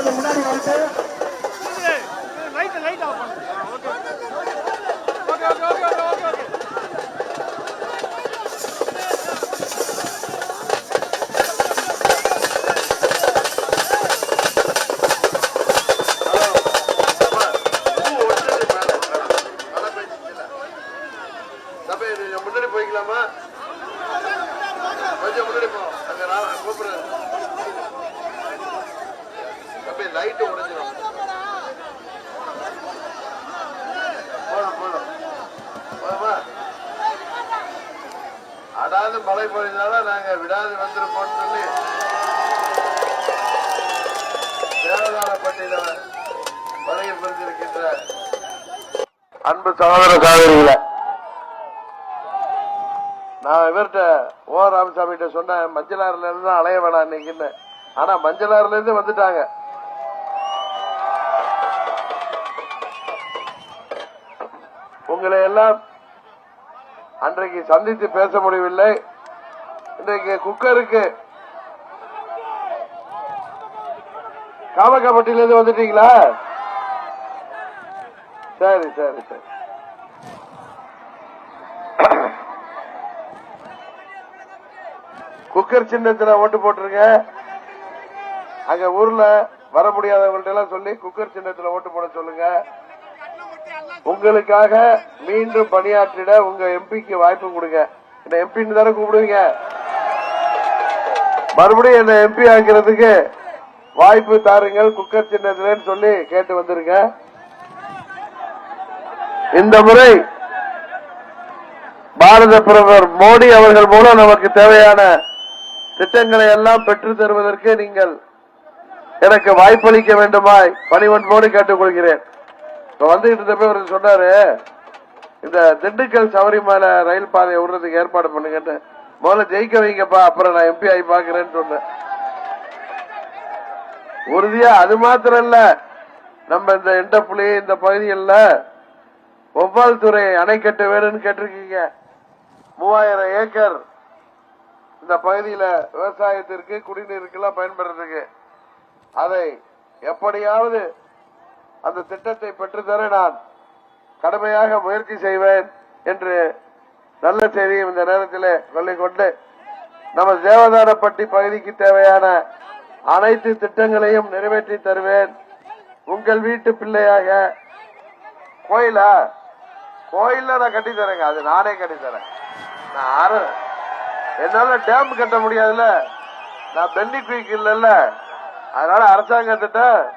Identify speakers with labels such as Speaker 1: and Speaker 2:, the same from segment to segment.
Speaker 1: கொஞ்சம் முன்னாடி வந்து
Speaker 2: லைட்டு லைட்
Speaker 3: உடைஞ்சிடும் போதும் போதும் போதுமா அடாது மழை பொழிந்தால நாங்க விடாது வந்திருப்போம்னு சொல்லி தேவதானப்பட்டியில வருகை புரிந்திருக்கின்ற அன்பு சகோதர சகோதரிகளை நான் இவர்கிட்ட ஓ ராமசாமி கிட்ட சொன்னேன் மஞ்சளாறுல இருந்து தான் அலைய வேணாம் இன்னைக்குன்னு. ஆனா மஞ்சளாறுல இருந்து வந்துட்டாங்க. உங்களை எல்லாம் அன்றைக்கு சந்தித்து பேச முடியவில்லை. இன்றைக்கு குக்கருக்கு காமக்காப்பட்டியிலிருந்து வந்துட்டீங்களா? சரி சரி சரி. குக்கர் சின்னத்தில் ஓட்டு போட்டுருங்க. அங்க ஊர்ல வர முடியாதவங்கள்ட்ட எல்லாம் சொல்லி குக்கர் சின்னத்துல ஓட்டு போட சொல்லுங்க. உங்களுக்காக மீண்டும் பணியாற்றிட உங்க எம்பிக்கு வாய்ப்பு கொடுங்க. என்ன எம்பின்னு தானே கூப்பிடுவீங்க. மறுபடியும் என்ன எம்பி ஆக்கிறதுக்கு வாய்ப்பு தாருங்கள். குக்கர் சின்னதுலன்னு சொல்லி கேட்டு வந்திருங்க. இந்த முறை பாரத பிரதமர் மோடி அவர்கள் மூலம் நமக்கு தேவையான திட்டங்களை எல்லாம் பெற்று தருவதற்கு நீங்கள் எனக்கு வாய்ப்பளிக்க வேண்டுமாய் பணிவன்போடு கேட்டுக்கொள்கிறேன். வந்துகிட்டு இருந்தப்ப அவர் சொன்னாரு இந்த திண்டுக்கல் சபரிமலை ரயில் பாதையை விடுறதுக்கு ஏற்பாடு பண்ணுங்கன்னு முதல்ல ஜெயிக்க வைங்கப்பா அப்புறம் நான் எம்பி ஆகி பாக்குறேன்னு சொன்னேன். உறுதியா அது மாத்திரம் இல்ல நம்ம இந்த எண்டப்புலி இந்த பகுதிகளில் ஒவ்வால் துறை அணை கட்ட வேணும்னு கேட்டிருக்கீங்க. மூவாயிரம் ஏக்கர் இந்த பகுதியில விவசாயத்திற்கு குடிநீருக்கெல்லாம் பயன்படுறதுக்கு. அதை எப்படியாவது அந்த திட்டத்தை பெற்றுத்தர நான் கடுமையாக முயற்சி செய்வேன் என்று நல்ல செய்தியும் இந்த நேரத்தில் சொல்லிக்கொண்டு நம்ம தேவதானப்பட்டி பகுதிக்கு தேவையான அனைத்து திட்டங்களையும் நிறைவேற்றி தருவேன். உங்கள் வீட்டு பிள்ளையாக கோயிலா? கோயில்ல நான் கட்டி தரேங்க. அது நானே கட்டி தரேன். நான் ஆறு. என்னால டேம் கட்ட முடியாதுல்ல? நான் பென்னி குயிக் இல்லைல்ல. அதனால அரசாங்கத்திட்ட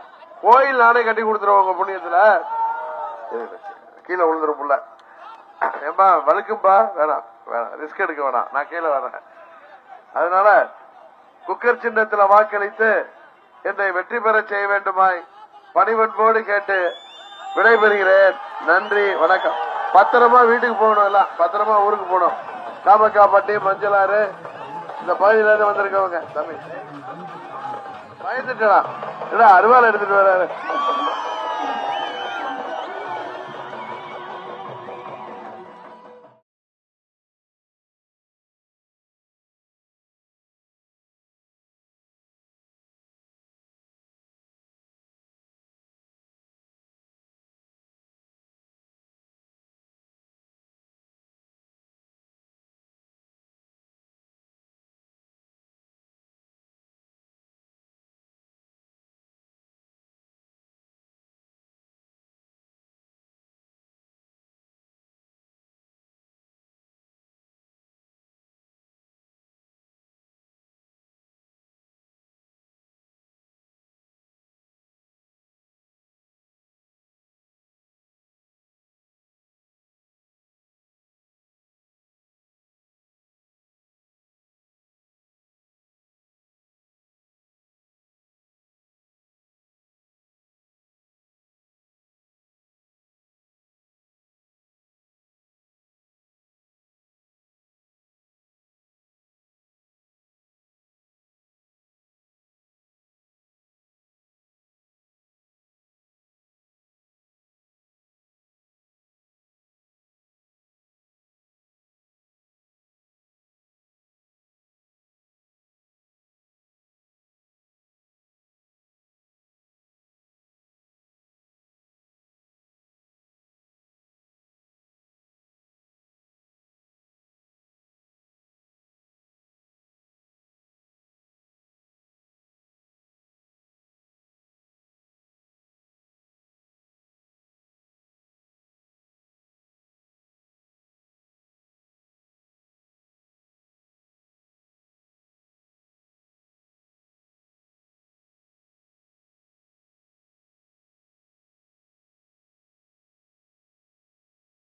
Speaker 3: கோயில் நானே கட்டி கொடுத்துருவோம் உங்க புண்ணியத்துல. கீழே விழுந்துரும் புள்ள. ஏம்பா வலுக்கும்பா வேணாம் வேணாம். ரிஸ்க் எடுக்க வேணாம். நான் கீழே வரேன் அதனால குக்கர் சின்னத்துல வாக்களித்து என்னை வெற்றி பெற செய்ய வேண்டுமாய் பணிவன்போடு கேட்டு விடைபெறுகிறேன். நன்றி வணக்கம். பத்திரமா வீட்டுக்கு போகணும் எல்லாம். பத்திரமா ஊருக்கு போகணும். காமக்காப்பட்டி மஞ்சளாறு இந்த பகுதியில இருந்து வந்திருக்கவங்க. தமிழ் பயந்துட்டா அருவாள் எடுத்துட்டு வராரு.